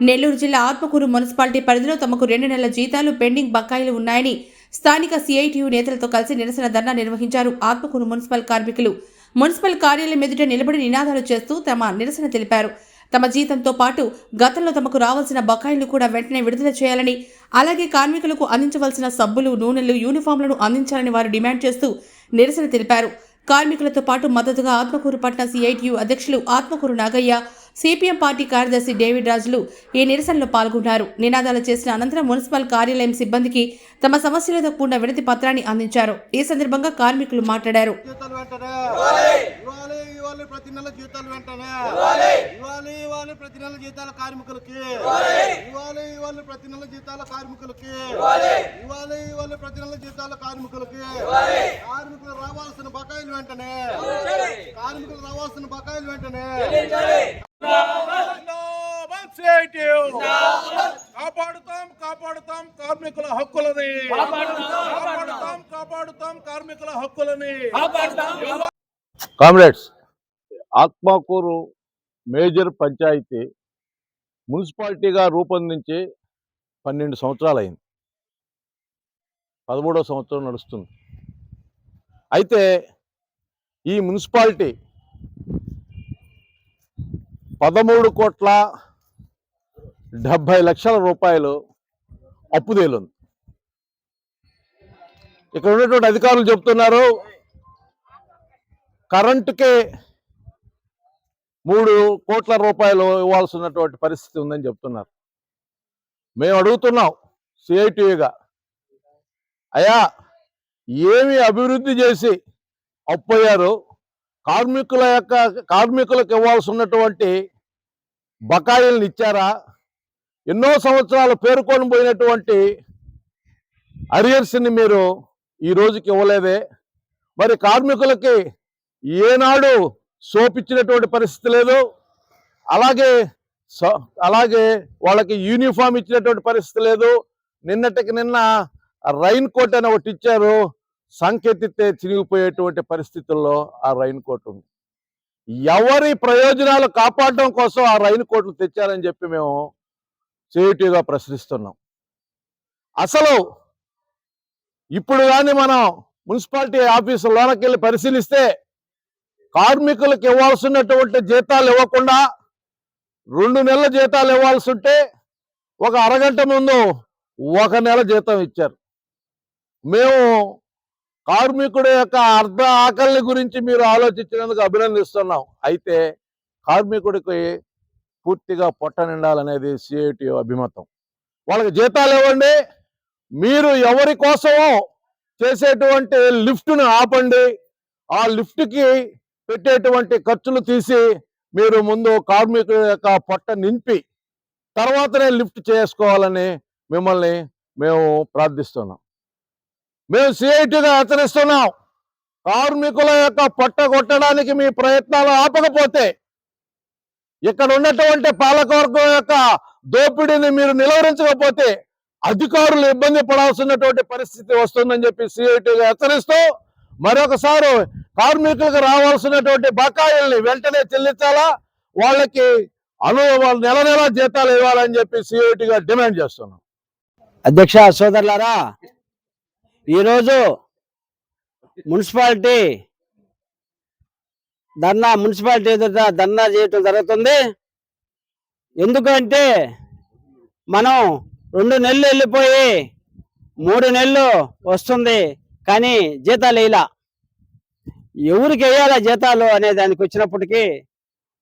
నెల్లూరు జిల్లా ఆత్మకూరు మున్సిపాలిటీ పరిధిలో తమకు రెండు నెలల జీతాలు పెండింగ్ బకాయిలు ఉన్నాయని స్థానిక సిఐటియు నేతలతో కలిసి నిరసన ధర్నా నిర్వహించారు ఆత్మకూరు మున్సిపల్ కార్మికులు. మున్సిపల్ కార్యాలయం ఎదుట నిలబడి నినాదాలు చేస్తూ తమ నిరసన తెలిపారు. తమ జీతంతో పాటు గతంలో తమకు రావాల్సిన బకాయిలు కూడా వెంటనే విడుదల చేయాలని అలాగే కార్మికులకు అందించవలసిన సబ్బులు నూనెలు యూనిఫామ్లను అందించాలని వారు డిమాండ్ చేస్తూ నిరసన తెలిపారు. కార్మికులతో పాటు మద్దతుగా ఆత్మకూరు పట్న సిఐటియు అధ్యక్షులు ఆత్మకూరు నాగయ్య సిపిఎం పార్టీ కార్యదర్శి డేవిడ్ రాజులు ఈ నిరసనలో పాల్గొన్నారు. నినాదాలు చేసిన అనంతరం మున్సిపల్ కార్యాలయం సిబ్బందికి తమ సమస్యలతో కూడిన వినతి పత్రాన్ని అందించారు. ఈ సందర్భంగా కార్మికులు మాట్లాడారు. ప్రతి నెల జీతాలు వెంటనే. ఇవ్వాలి ఇవ్వాలి ప్రతి నెల జీతాల కార్మికులకి. ఇవ్వాలి ఇవ్వాలి ప్రతి నెల జీతాల కార్మికులకి. ఇవ్వాలి ఇవ్వాలి ప్రతి నెల జీతాల కార్మికులకి. కార్మికులు రావాల్సిన బకాయిలు వెంటనే. కార్మికులు రావాల్సిన బకాయిలు వెంటనే. కాపాడుతాం కాపాడుతాం కార్మికుల హక్కులని. కాపాడుతాం కాపాడుతాం కార్మికుల హక్కులని. కామ్రేడ్స్ ఆత్మకూరు మేజర్ పంచాయతీ మున్సిపాలిటీగా రూపొందించి పన్నెండు సంవత్సరాలు అయింది పదమూడో సంవత్సరం నడుస్తుంది. అయితే ఈ మున్సిపాలిటీ పదమూడు కోట్ల డెబ్భై లక్షల రూపాయలు అప్పు తేలుంది. ఇక్కడ ఉన్నటువంటి అధికారులు చెప్తున్నారు కరెంటుకే మూడు కోట్ల రూపాయలు ఇవ్వాల్సినటువంటి పరిస్థితి ఉందని చెప్తున్నారు. మేము అడుగుతున్నాం సిఐటియుగా అయ్యా ఏమి అభివృద్ధి చేసి అప్పయ్యారు కార్మికుల యొక్క కార్మికులకు ఇవ్వాల్సి ఉన్నటువంటి బకాయిలను ఇచ్చారా? ఎన్నో సంవత్సరాలు పేర్కొని పోయినటువంటి అరియర్స్ని మీరు ఈ రోజుకి ఇవ్వలేదే. మరి కార్మికులకి ఏనాడు సోపిచ్చినటువంటి పరిస్థితి లేదు. అలాగే సో- అలాగే వాళ్ళకి యూనిఫామ్ ఇచ్చినటువంటి పరిస్థితి లేదు. నిన్నటికి నిన్న రైన్ కోట్ అని ఒకటి ఇచ్చారు. సంకెత్తితే చినిగిపోయేటువంటి పరిస్థితుల్లో ఆ రైన్ కోట్ ఉంది. ఎవరి ప్రయోజనాలు కాపాడడం కోసం ఆ రైన్ కోట్లు తెచ్చారని చెప్పి మేము సేటివ్గా ప్రశ్నిస్తున్నాం. అసలు ఇప్పుడు కానీ మనం మున్సిపాలిటీ ఆఫీసు లోనకి వెళ్ళి పరిశీలిస్తే కార్మికులకు ఇవ్వాల్సినటువంటి జీతాలు ఇవ్వకుండా రెండు నెలల జీతాలు ఇవ్వాల్సి ఉంటే ఒక అరగంట ముందు ఒక నెల జీతం ఇచ్చారు. మేము కార్మికుడి యొక్క అర్ధ ఆకలిని గురించి మీరు ఆలోచించినందుకు అభినందిస్తున్నాం. అయితే కార్మికుడికి పూర్తిగా పొట్ట నిండాలనేది సిఐటి అభిమతం. వాళ్ళకి జీతాలు ఇవ్వండి. మీరు ఎవరి కోసమో చేసేటువంటి లిఫ్ట్ను ఆపండి. ఆ లిఫ్ట్కి పెట్టేటువంటి ఖర్చులు తీసి మీరు ముందు కార్మికుల యొక్క పొట్ట నింపి తర్వాతనే లిఫ్ట్ చేసుకోవాలని మిమ్మల్ని మేము ప్రార్థిస్తున్నాం. మేము సిఐటిగా హెచ్చరిస్తున్నాం కార్మికుల యొక్క పొట్ట కొట్టడానికి మీ ప్రయత్నాలు ఆపకపోతే ఇక్కడ ఉన్నటువంటి పాలకవర్గం యొక్క దోపిడీని మీరు నిలవరించకపోతే అధికారులు ఇబ్బంది పడాల్సినటువంటి పరిస్థితి వస్తుందని చెప్పి సిఐటిగా హెచ్చరిస్తూ మరొకసారి కార్మికులకు రావాల్సినటువంటి బకాయిల్ని వెంటనే చెల్లించాలా? వాళ్ళకి అను నెల నెల జీతాలు ఇవ్వాలని చెప్పి సిఐటిగా డిమాండ్ చేస్తున్నాం. అధ్యక్ష సోదరులారా ఈరోజు మున్సిపాలిటీ ధర్నా మున్సిపాలిటీ ఎదుట ధర్నా చేయటం జరుగుతుంది. ఎందుకంటే మనం రెండు నెలలు వెళ్ళిపోయి మూడు నెలలు వస్తుంది కానీ జీతాలు ఇలా ఎవరికి వేయాలా జీతాలు అనే దానికి వచ్చినప్పటికీ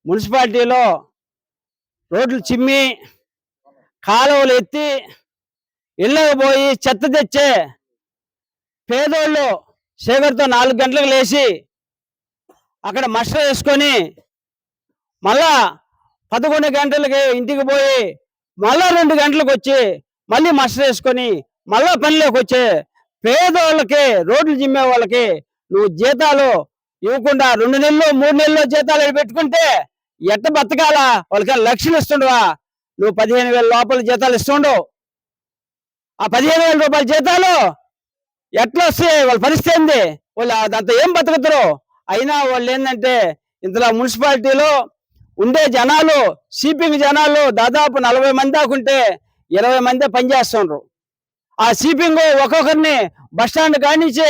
మున్సిపాలిటీలో రోడ్లు చిమ్మి కాలువలు ఎత్తి ఇళ్ళకు పోయి చెత్త తెచ్చే పేదోళ్ళు శేఖర్తో నాలుగు గంటలకు లేచి అక్కడ మస్టర్ వేసుకొని మళ్ళా పదకొండు గంటలకి ఇంటికి పోయి మళ్ళా రెండు గంటలకు వచ్చి మళ్ళీ మస్టర్ వేసుకొని మళ్ళా పనిలోకి వచ్చే పేదోళ్ళకి రోడ్లు జిమ్మే వాళ్ళకి నువ్వు జీతాలు ఇవ్వకుండా రెండు నెలలు మూడు నెలలు జీతాలు పెట్టుకుంటే ఎట్ట బతకాలా? వాళ్ళకి లక్షలు ఇస్తుండవా? నువ్వు పదిహేను వేల లోపల జీతాలు ఇస్తుండవు. ఆ పదిహేను వేల రూపాయల జీతాలు ఎట్లా వస్తే వాళ్ళ పరిస్థితి ఏంది? వాళ్ళు దాంతో ఏం బతుకుతారు? అయినా వాళ్ళు ఏంటంటే ఇంతలో మున్సిపాలిటీలో ఉండే జనాలు సిపింగ్ జనాలు దాదాపు నలభై మంది దాకుంటే ఇరవై మంది పనిచేస్తుండ్రు ఆ సిపింగ్ ఒక్కొక్కరిని బస్టాండ్ కానించి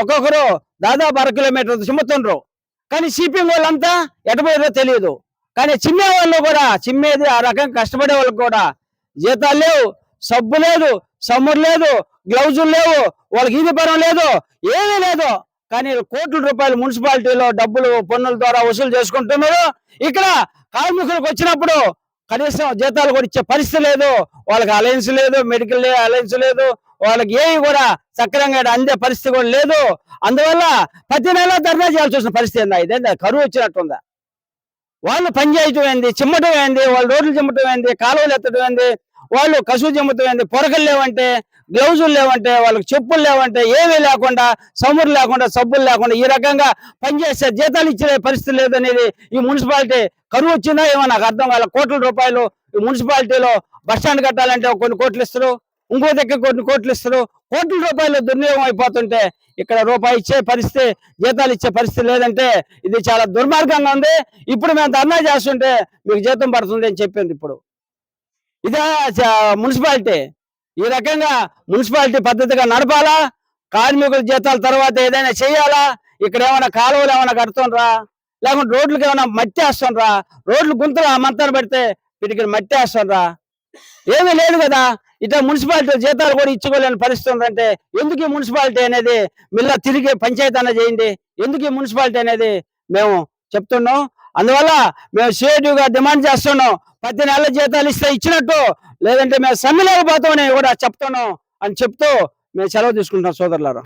ఒక్కొక్కరు దాదాపు అర కిలోమీటర్ చిమ్ముతుండ్రు. కానీ సిపింగ్ వాళ్ళంతా ఎటుపోయారో తెలియదు. కానీ చిమ్మే వాళ్ళు కూడా చిమ్మేది ఆ రకంగా కష్టపడే వాళ్ళకి కూడా జీతాలు లేవు సబ్బు లేదు సమ్మురు లేదు గ్లౌజులు లేవు వాళ్ళకి ఇది పరం లేదు ఏమీ లేదు. కానీ కోట్ల రూపాయలు మున్సిపాలిటీలో డబ్బులు పన్నుల ద్వారా వసూలు చేసుకుంటున్నారు. ఇక్కడ కార్మికులకు వచ్చినప్పుడు కనీసం జీతాలు కూడా ఇచ్చే పరిస్థితి లేదు. వాళ్ళకి అలయన్స్ లేదు మెడికల్ అలయన్స్ లేదు వాళ్ళకి ఏవి కూడా సక్రంగా అందే పరిస్థితి కూడా లేదు. అందువల్ల ప్రతి నెల ధర్నా చేయాల్సి వచ్చిన పరిస్థితి ఏందా? ఇదేందా? కరువు వచ్చినట్టుందా? వాళ్ళు పనిచేయటం ఏంది? చిమ్మటం ఏంది? వాళ్ళు రోడ్లు చిమ్మటం ఏంది? కాలువలు ఎత్తడం ఏంది? వాళ్ళు కసువు చిమ్మటం పొరకలు లేవంటే గ్లౌజులు లేవంటే వాళ్ళకి చెప్పులు లేవంటే ఏమీ లేకుండా సమురు లేకుండా సబ్బులు లేకుండా ఈ రకంగా పనిచేసే జీతాలు ఇచ్చే పరిస్థితి లేదనేది ఈ మున్సిపాలిటీ కరువు వచ్చిందా ఏమో నాకు అర్థం వాళ్ళ కోట్ల రూపాయలు ఈ మున్సిపాలిటీలో బస్ స్టాండ్ కట్టాలంటే కొన్ని కోట్లు ఇస్తారు ఇంకో దగ్గర కొన్ని కోట్లు ఇస్తారు. కోట్ల రూపాయలు దుర్వినియోగం అయిపోతుంటే ఇక్కడ రూపాయి ఇచ్చే పరిస్థితి జీతాలు ఇచ్చే పరిస్థితి లేదంటే ఇది చాలా దుర్మార్గంగా ఉంది. ఇప్పుడు మేము ధర్నా చేస్తుంటే మీకు జీతం పడుతుంది అని చెప్పింది ఇప్పుడు. ఇదే చ- మున్సిపాలిటీ. ఈ రకంగా మున్సిపాలిటీ పద్ధతిగా నడపాలా? కార్మికుల జీతాల తర్వాత ఏదైనా చేయాలా? ఇక్కడ ఏమైనా కాలువలు ఏమైనా కడుతుండ్రా? లేకుంటే రోడ్లకు ఏమైనా మట్టి వేస్తుండ్రా? రోడ్లు గుంతలు మంతాన్ని పెడితే వీటికి మట్టి వేస్తుండ్రా? ఏమీ లేదు కదా. ఇట్లా మున్సిపాలిటీ జీతాలు కూడా ఇచ్చుకోలేని పరిస్థితి ఉందంటే ఎందుకు ఈ మున్సిపాలిటీ అనేది మిల్ల తిరిగి పంచాయతీ అన్న చేయండి? ఎందుకు ఈ మున్సిపాలిటీ అనేది మేము చెప్తున్నాం? అందువల్ల మేము CITU డిమాండ్ చేస్తున్నాం. ప్రతి నెలల జీతాలు ఇస్తే ఇచ్చినట్టు లేదంటే మేము సమ్మెలేకపోతామని కూడా చెప్తున్నాం అని చెప్తూ మేము సెలవు తీసుకుంటాం సోదరులారా.